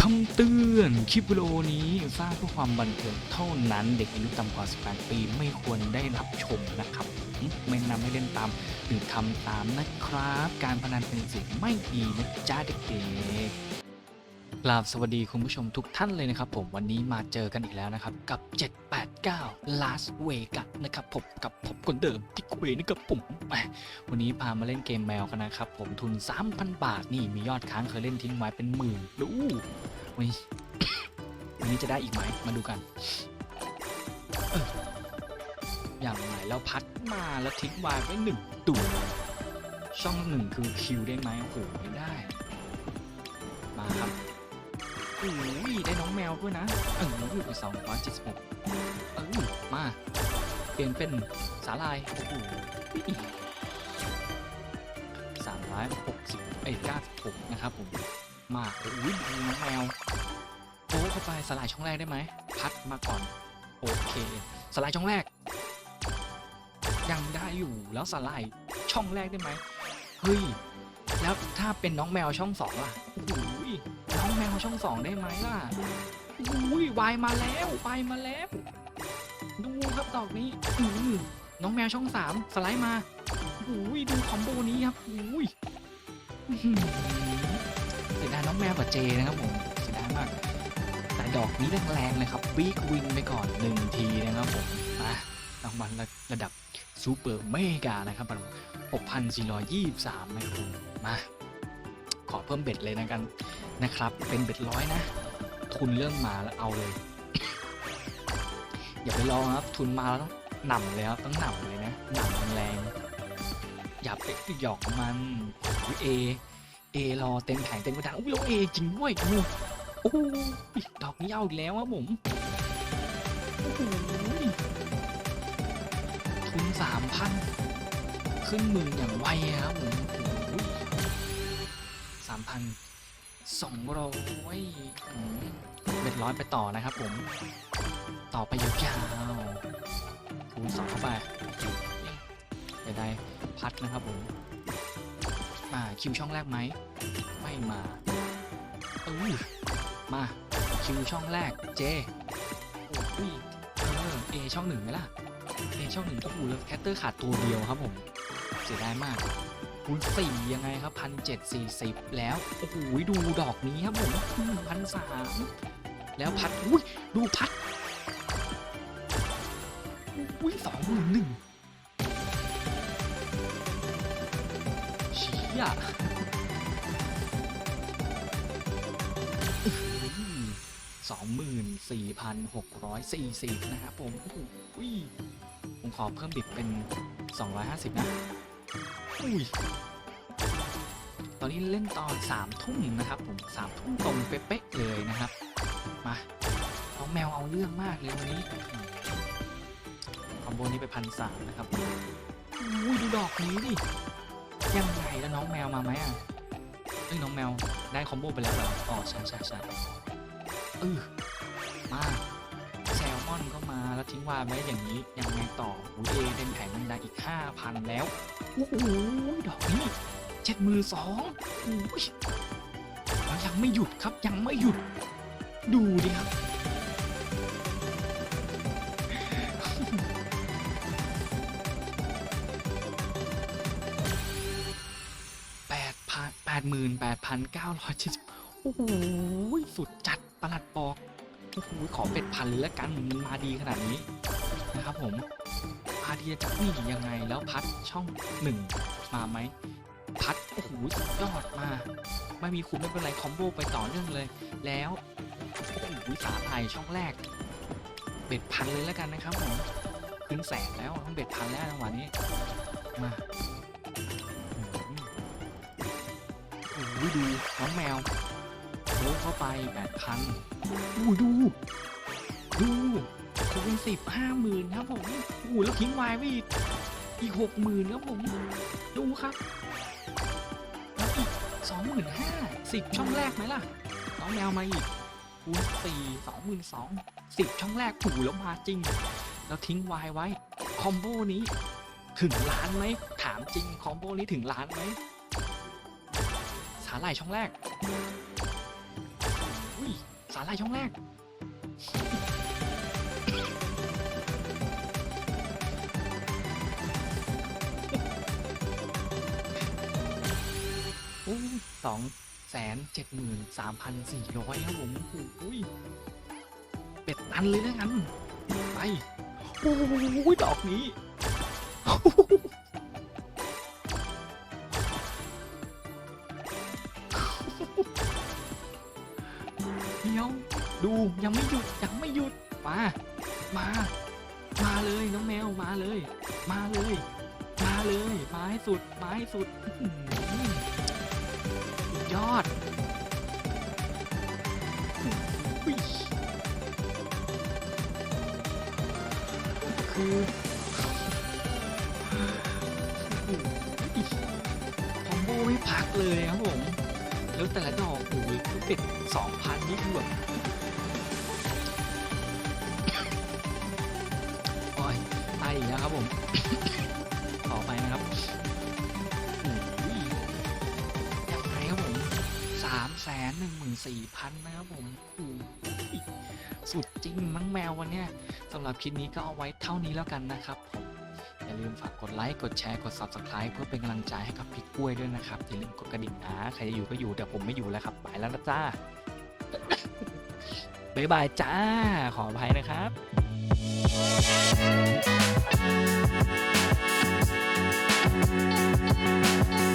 คำเตือน คลิปวิดีโอนี้สร้างเพื่อความบันเทิงเท่านั้นเด็กอายุต่ำกว่า 18 ปีไม่ควรได้รับชมนะครับ ไม่นำให้เล่นตาม หรือทำตามนะครับ การพนันเป็นสิ่งไม่ดีนะจ๊ะเด็กๆก ราบสวัสดีคุณผู้ชมทุกท่านเลยนะครับผมวันนี้มาเจอกันอีกแล้วนะครับ กับ 789 Las Vegas นะครับผมกับผมคนเดิมที่คุยนะครับผมวันนี้พามาเล่นเกมแมวกันนะครับผมทุน 3,000 บาทนี่มียอดค้างเคยเล่นทิ้งไว้เป็นหมื่นดูวันนี้วันนี้จะได้อีกไหมมาดูกันอออย่างไรแล้วพัดมาแล้วทิ้งไว้ไว้หนึ่งตัวช่องหนึ่งคือคิวได้ไหมโอ้โหไม่ได้มาครับ โอ้ยได้น้องแมวด้วยนะเออออยู่ไปสองร้อยเจ็ดสิบหกเออมา เปลี่ยนเป็นสาลายโอ้โหสามร้อยหกสิบเอ้ยเก้าสิบหกนะครับผม มาโอ้ยดูน้องแมวโอ้เข้าไปสลายช่องแรกได้ไหม พัดมาก่อน โอเค สลายช่องแรก ยังได้อยู่แล้วสลายช่องแรกได้ไหมเฮ้ย แล้วถ้าเป็นน้องแมวช่องสองล่ะโอ้ น้องแมวช่องสองได้ไหมล่ะอุ้ยวายมาแล้ววายมาแล้ว ดูครับดอกนี้อืน้องแมวช่องสามสไลด์มาอุ้ยดูคอมโบนี้ครับอุ้ยเสียดายน้องแมวกับเจนะครับผมเสียดายมาก แต่ดอกนี้แรงๆเลยครับบีกวินไปก่อนหนึ่งทีนะครับผมมารางวัลระดับซูเปอร์เมกานะครับผม6,423นะครับผมมา ขอเพิ่มเบ็ดเลยนะกันนะครับ เป็นเบ็ดร้อยนะ ทุนเริ่มมาแล้วเอาเลย อย่าไปรอครับ ทุนมาแล้วต้องหน่ำเลยครับต้องหน่ำเลยนะหน่ำแรงอย่าไปหยอกมันอุ๊ยเอเอรอเต็มแผงเต็มกระดานอุ้ยเราเอจริงด้วยดูโอ้ดอกนี้เอาอีกแล้วครับผมทุนสามพันขึ้นหมื่นอย่างไวครับผม พันสองร้อยเป็นร้อยไปต่อนะครับผม ต่อไปยาวๆคูณสองเข้าไปจะได้พัดนะครับผมมาคิวช่องแรกไหม ไม่มาเออมาคิวช่องแรกเจโอ้ยเออเอช่องหนึ่งไหมล่ะเอช่องหนึ่งโอ้โหแล้วแคตเตอร์ขาดตัวเดียวครับผมเสียดายมาก คูณสี่ยังไงครับพันเจ็ดสี่สิบแล้ว โอ้โหดูดอกนี้ครับผมพันสามแล้วพัดอุ้ยดูพัดอุ้ยสองหมื่นหนึ่งเชี่ยสองหมื่นสี่พันหกร้อยสี่สิบนะครับผมโอ้โหอุ้ยผมขอเพิ่มบิดเป็นสองร้อยห้าสิบนะ อุ้ยตอนนี้เล่นตอนสามทุ่มนะครับผมสามทุ่มตรงเป๊ะๆเลยนะครับ มาน้องแมวเอาเรื่องมากเลยวันนี้คอมโบนี้ไปพันสามนะครับอุ้ยดูดอกนี้ดิยังไงแล้วน้องแมวมาไหมอะเอ้ยน้องแมวได้คอมโบไปแล้วเหรออ๋อใช่ใช่ใช่เออมา แล้วทิ้งวาไว้อย่างนี้ยังไงต่อหูเอเต็มแผงมันได้อีก5,000แล้วโอ้โหดอกนี้เจ็ดมือสองโอ้ยแล้วยังไม่หยุดครับยังไม่หยุด ดูดิครับแปดพันแปดหมื่นแปดพันเก้าร้อยเจ็ดสิบโอ้โหสุดจัดประหลัดบอก โอ้โหขอเป็ดพันเลยละกันมันมาดีขนาดนี้นะครับผมมาดีจะนี่ยังไงแล้วพัดช่องหนึ่งมาไหมพัดโอ้โหสุดยอดมา ไม่มีคุณไม่เป็นไรคอมโบไปต่อเนื่องเลย แล้วโอ้โหสาไทยช่องแรก เบ็ดพันเลยแล้วกันนะครับผมขึ้นแสนแล้วต้องเบ็ดพันแล้วจังหวะนี้มาโอ้โหดูน้องแมวโค้เข้าไปแปดพัน อู้ดูดูคูณสิบห้าหมื่นครับผมอู้แล้วทิ้งไว้ไว้อีกอีกหกหมื่นครับผม ดูครับแล้วอีกสองหมื่นห้าสิบช่องแรกไหมล่ะน้องแมวมาอีกคูณสี่สองหมื่นสองสิบช่องแรกถูแล้วมาจริง แล้วทิ้งไว้ไว้ คอมโบนี้ ถึงล้านไหมถามจริงคอมโบนี้ถึงล้านไหมสาหร่ายช่องแรก สาหร่ายช่องแรกอู้สองแสนเจ็ดหมื่นสามพันสี่ร้อยครับผมโอ้ยเป็ดตันเลยนะงั้น ไป โอ้ยดอกนี้ ดูยังไม่หยุดยังไม่หยุดมามา มาเลยน้องแมวมาเลย มาเลย มาเลยมาให้สุดมาให้สุดยอดคือคอมโบไม่พักเลยครับผม แล้วแต่ละดอกโอ้ยคือเป็ดสองพันนี่คือแบบ แล้วครับผม ต่อไปนะครับยังไงครับผมสามแสนหนึ่งหมื่นสี่พันนะครับผมสุดจริงมั้งแมววันเนี้ยสำหรับคลิปนี้ก็เอาไว้เท่านี้แล้วกันนะครับผมอย่าลืมฝากกดไลค์กดแชร์กด Subscribe เพื่อเป็นกำลังใจให้กับพี่กล้วยด้วยนะครับอย่าลืมกดกระดิ่งนะใครจะอยู่ก็อยู่แต่ผมไม่อยู่แล้วครับไปแล้วนะจ้าบ๊ายบายจ้าขออภัยนะครับ Thank you.